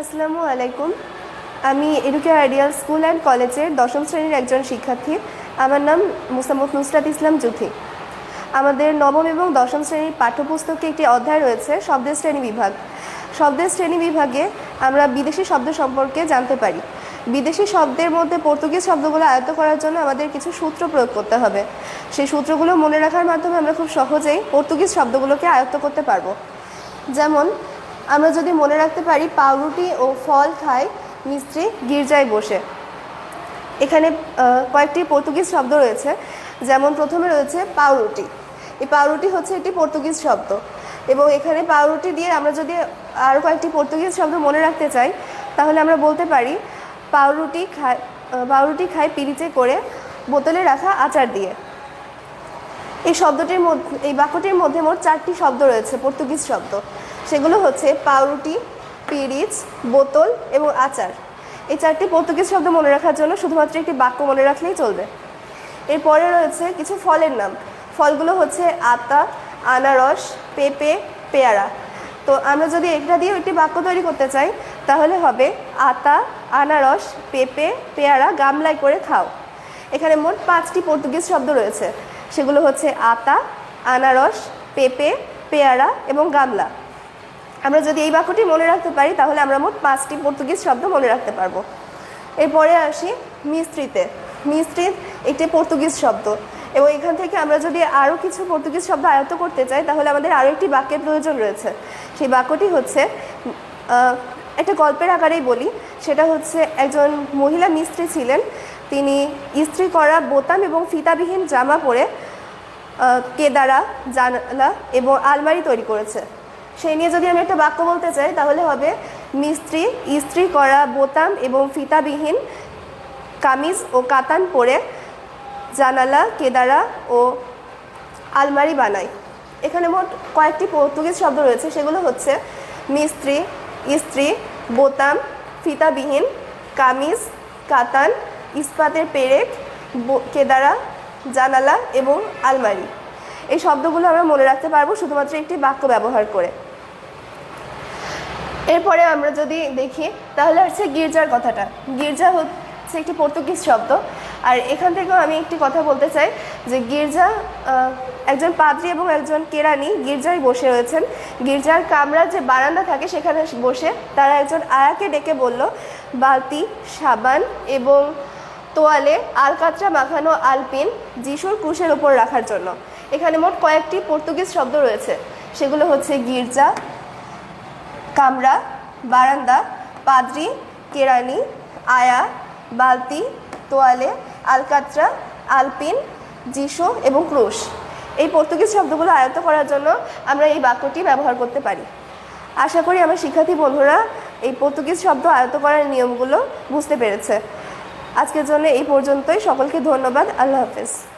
আসসালামু আলাইকুম। আমি এডুকেয়ার আইডিয়াল স্কুল অ্যান্ড কলেজের দশম শ্রেণির একজন শিক্ষার্থী। আমার নাম মুসাম্মদ নুসরাত ইসলাম জুথি আমাদের নবম এবং দশম শ্রেণির পাঠ্যপুস্তকে একটি অধ্যায় রয়েছে, শব্দের শ্রেণি বিভাগ। শব্দের শ্রেণি বিভাগে আমরা বিদেশি শব্দ সম্পর্কে জানতে পারি। বিদেশি শব্দের মধ্যে পর্তুগিজ শব্দগুলো আয়ত্ত করার জন্য আমাদের কিছু সূত্র প্রয়োগ করতে হবে। সেই সূত্রগুলো মনে রাখার মাধ্যমে আমরা খুব সহজেই পর্তুগিজ শব্দগুলোকে আয়ত্ত করতে পারব। যেমন আমরা যদি মনে রাখতে পারি, পাউরুটি ও ফল খায় মিস্ত্রি গির্জায় বসে। এখানে কয়েকটি পর্তুগিজ শব্দ রয়েছে। যেমন প্রথমে রয়েছে পাউরুটি। এই পাউরুটি হচ্ছে একটি পর্তুগিজ শব্দ। এবং এখানে পাউরুটি দিয়ে আমরা যদি আরও কয়েকটি পর্তুগিজ শব্দ মনে রাখতে চাই, তাহলে আমরা বলতে পারি, পাউরুটি খায় পাউরুটি খায় পিরিচে করে বোতলে রাখা আচার দিয়ে। এই শব্দটির মধ্যে, এই বাক্যটির মধ্যে মোট চারটি শব্দ রয়েছে, পর্তুগিজ শব্দ। সেগুলো হচ্ছে পাউরুটি, পিরিচ, বোতল এবং আচার। এই চারটি পর্তুগিজ শব্দ মনে রাখার জন্য শুধুমাত্র একটি বাক্য মনে রাখলেই চলবে। এরপরে রয়েছে কিছু ফলের নাম। ফলগুলো হচ্ছে আতা, আনারস, পেঁপে, পেয়ারা। তো আমরা যদি এটা দিয়ে একটি বাক্য তৈরি করতে চাই, তাহলে হবে আতা, আনারস, পেঁপে, পেয়ারা গামলায় করে খাও। এখানে মোট পাঁচটি পর্তুগিজ শব্দ রয়েছে। সেগুলো হচ্ছে আতা, আনারস, পেঁপে, পেয়ারা এবং গামলা। আমরা যদি এই বাক্যটি মনে রাখতে পারি, তাহলে আমরা মোট পাঁচটি পর্তুগিজ শব্দ মনে রাখতে পারব। এরপরে আসি মিস্ত্রিতে। মিস্ত্রি একটি পর্তুগিজ শব্দ। এবং এখান থেকে আমরা যদি আরও কিছু পর্তুগিজ শব্দ আয়ত্ত করতে চাই, তাহলে আমাদের আরও একটি বাক্যের প্রয়োজন রয়েছে। সেই বাক্যটি হচ্ছে একটা গল্পের আকারেই বলি। সেটা হচ্ছে, একজন মহিলা মিস্ত্রি ছিলেন। তিনি ইস্ত্রি করা বোতাম এবং ফিতাবিহীন জামা পরে কেদারা জানালা এবং আলমারি তৈরি করেছে। সেই নিয়ে যদি আমি একটা বাক্য বলতে চাই, তাহলে হবে, মিস্ত্রি, ইস্ত্রি করা বোতাম এবং ফিতাবিহীন কামিজ ও কাতান পরে জানালা, কেদারা ও আলমারি বানায় এখানে মোট কয়েকটি পর্তুগিজ শব্দ রয়েছে, সেগুলো হচ্ছে মিস্ত্রি, ইস্ত্রি, বোতাম, ফিতাবিহীন কামিজ, কাতান, ইস্পাতের পেরেক কেদারা, জানালা এবং আলমারি। এই শব্দগুলো আমরা মনে রাখতে পারব শুধুমাত্র একটি বাক্য ব্যবহার করে। এরপরে আমরা যদি দেখি, তাহলে হচ্ছে গির্জার কথাটা। গির্জা হচ্ছে একটি পর্তুগিজ শব্দ। আর এখান থেকেও আমি একটি কথা বলতে চাই, যে গির্জা একজন পাদ্রী এবং একজন কেরানি গির্জায় বসে রয়েছেন। গির্জার কামরার যে বারান্দা থাকে, সেখানে বসে তারা একজন আয়াকে ডেকে বলল, বালতি, সাবান এবং তোয়ালে আলকাতরা মাখানো আলপিন যিশুর ক্রুশের উপর রাখার জন্য। এখানে মোট কয়েকটি পর্তুগিজ শব্দ রয়েছে। সেগুলো হচ্ছে গির্জা, কামরা, বারান্দা, পাদ্রি, কেরানি, আয়া, বালতি, তোয়ালে, আলকাত্রা, আলপিন, যিশু এবং ক্রুশ। এই পর্তুগিজ শব্দগুলো আয়ত্ত করার জন্য আমরা এই বাক্যটি ব্যবহার করতে পারি। আশা করি আমার শিক্ষার্থী বন্ধুরা এই পর্তুগিজ শব্দ আয়ত্ত করার নিয়মগুলো বুঝতে পেরেছে। আজকের জন্য এই পর্যন্তই। সকলকে ধন্যবাদ। আল্লাহ হাফেজ।